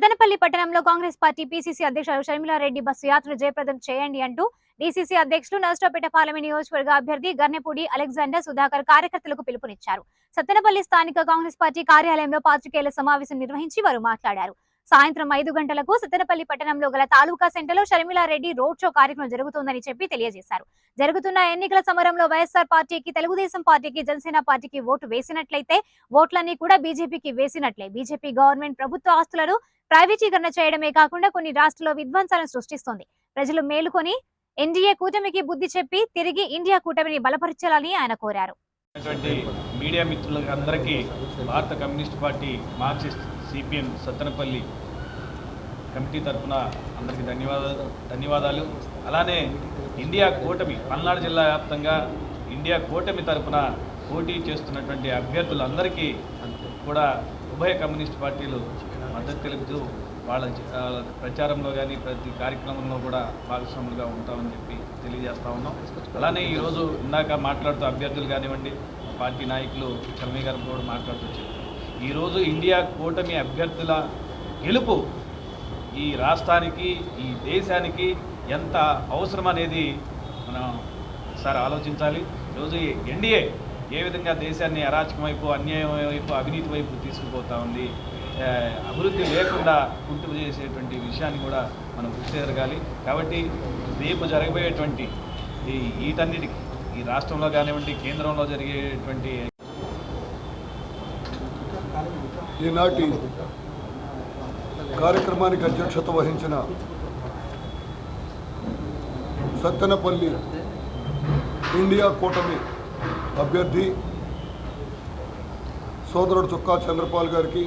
సత్తెనపల్లి పట్టణంలో Congress party PCC అధ్యక్షులు Sharmila Reddy bus యాత్ర జయప్రదం చేయండి అంటూ డీసీసీ అధ్యక్షులు నర్సరావుపేట పార్లమెంట్ నియోజకవర్గ అభ్యర్థి గర్నెపూడి అలెగ్జాండర్ సుధాకర్ కార్యకర్తలకు పిలుపునిచ్చారు. సత్తెనపల్లి స్థానిక కాంగ్రెస్ పార్టీ కార్యాలయంలో పాత్రికేయుల సమావేశం నిర్వహించి వారు మాట్లాడారు. సాయంత్రం ఐదు గంటలకు సత్తెనపల్లి పట్టణంలో గల తాలూకా సెంటర్లో షర్మిలారెడ్డి రోడ్ షో కార్యక్రమం జరుగుతోందని చెప్పి తెలియజేశారు. జరుగుతున్న ఎన్నికల సమరంలో వైఎస్ఆర్ పార్టీకి తెలుగుదేశం పార్టీకి జనసేన పార్టీకి ఓటు వేసినట్లయితే ఓట్లన్నీ కూడా బీజేపీకి వేసినట్లే. బీజేపీ గవర్నమెంట్ ప్రభుత్వ ఆస్తులను ప్రైవేటీకరణ చేయడమే కాకుండా కొన్ని రాష్ట్రాల్లో విధ్వంసాలను సృష్టిస్తోంది. ప్రజలు మేలుకొని ఎన్డీఏ కూటమికి బుద్ధి చెప్పి తిరిగి ఇండియా కూటమిని బలపరచాలని ఆయన కోరారు. మీడియా మిత్రులందరికీ భారత communist party Marxist CPM Sattenapalli committee తరఫున అందరికీ ధన్యవాదాలు ధన్యవాదాలు. అలానే ఇండియా కూటమి పల్నాడు జిల్లా వ్యాప్తంగా ఇండియా కూటమి తరఫున పోటీ చేస్తున్నటువంటి అభ్యర్థులందరికీ కూడా ఉభయ కమ్యూనిస్ట్ పార్టీలు మద్దతు తెలుపుతూ వాళ్ళ ప్రచారంలో కానీ ప్రతి కార్యక్రమంలో కూడా భాగస్వాములుగా ఉంటామని చెప్పి తెలియజేస్తా ఉన్నాం. అలానే ఈరోజు ఇందాక మాట్లాడుతూ అభ్యర్థులు కానివ్వండి పార్టీ నాయకులు చల్మీ గారు కూడా మాట్లాడుతూ చెప్పారు. ఈరోజు ఇండియా కూటమి అభ్యర్థుల గెలుపు ఈ రాష్ట్రానికి ఈ దేశానికి ఎంత అవసరం అనేది మనం ఒకసారి ఆలోచించాలి. ఈరోజు ఎన్డీఏ ఏ విధంగా దేశాన్ని అరాచకం వైపు అన్యాయం వైపు అవినీతి వైపు తీసుకుపోతా ఉంది అభివృద్ధి లేకుండా కుంటుపు చేసేటువంటి విషయాన్ని కూడా మనం గుర్తు జరగాలి. కాబట్టి రేపు జరగబోయేటువంటి ఈ వీటన్నిటికి ఈ రాష్ట్రంలో కానివ్వండి కేంద్రంలో జరిగేటువంటి ఈనాటి కార్యక్రమానికి అధ్యక్షత వహించిన సత్తెనపల్లి ఇండియా కూటమి అభ్యర్థి సోదరుడు చుక్కా చంద్రపాల్ గారికి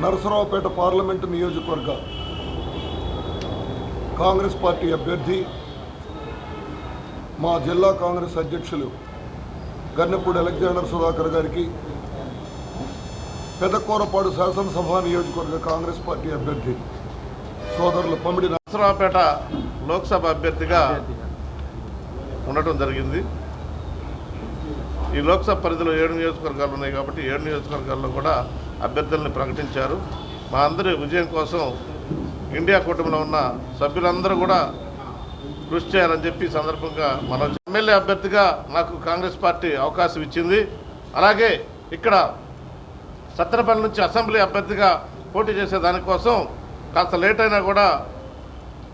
నరసరావుపేట పార్లమెంటు నియోజకవర్గ కాంగ్రెస్ పార్టీ అభ్యర్థి మా జిల్లా కాంగ్రెస్ అధ్యక్షులు గన్నెపూడి అలెగ్జాండర్ సుధాకర్ గారికి పెదకూరపాడు శాసనసభ నియోజకవర్గ కాంగ్రెస్ పార్టీ అభ్యర్థి సోదరులు పమిడి నరసరావుపేట లోక్సభ అభ్యర్థిగా ఉండటం జరిగింది. ఈ లోక్సభ పరిధిలో ఏడు నియోజకవర్గాలు ఉన్నాయి కాబట్టి ఏడు నియోజకవర్గాల్లో కూడా అభ్యర్థుల్ని ప్రకటించారు. మా అందరి విజయం కోసం ఇండియా కూటమిలో ఉన్న సభ్యులందరూ కూడా కృషి చేయాలని చెప్పి సందర్భంగా మనం ఎమ్మెల్యే అభ్యర్థిగా నాకు కాంగ్రెస్ పార్టీ అవకాశం ఇచ్చింది. అలాగే ఇక్కడ సత్తెనపల్లి నుంచి అసెంబ్లీ అభ్యర్థిగా పోటీ చేసే దానికోసం కాస్త లేట్ అయినా కూడా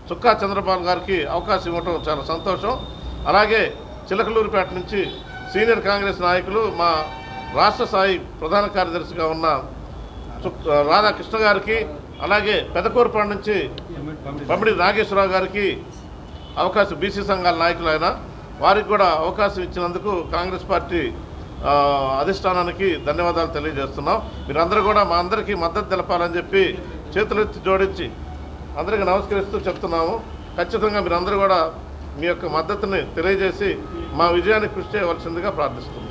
చుక్కా చంద్రబాబు గారికి అవకాశం ఇవ్వటం చాలా సంతోషం. అలాగే చిలకలూరుపేట నుంచి సీనియర్ కాంగ్రెస్ నాయకులు మా రాష్ట్ర స్థాయి ప్రధాన కార్యదర్శిగా ఉన్న రాధాకృష్ణ గారికి అలాగే పెదకూరుపాడు నుంచి పమిడి నాగేశ్వరరావు గారికి అవకాశం బీసీ సంఘాల నాయకులు ఆయన వారికి కూడా అవకాశం ఇచ్చినందుకు కాంగ్రెస్ పార్టీ అధిష్టానానికి ధన్యవాదాలు తెలియజేస్తున్నాం. మీరందరూ కూడా మా అందరికీ మద్దతు తెలపాలని చెప్పి చేతులెత్తి జోడించి అందరికీ నమస్కరిస్తూ చెప్తున్నాము. ఖచ్చితంగా మీరందరూ కూడా మీ యొక్క మద్దతుని తెలియజేసి మా విజయాన్ని కృషి చేయవలసిందిగా ప్రార్థిస్తున్నాం.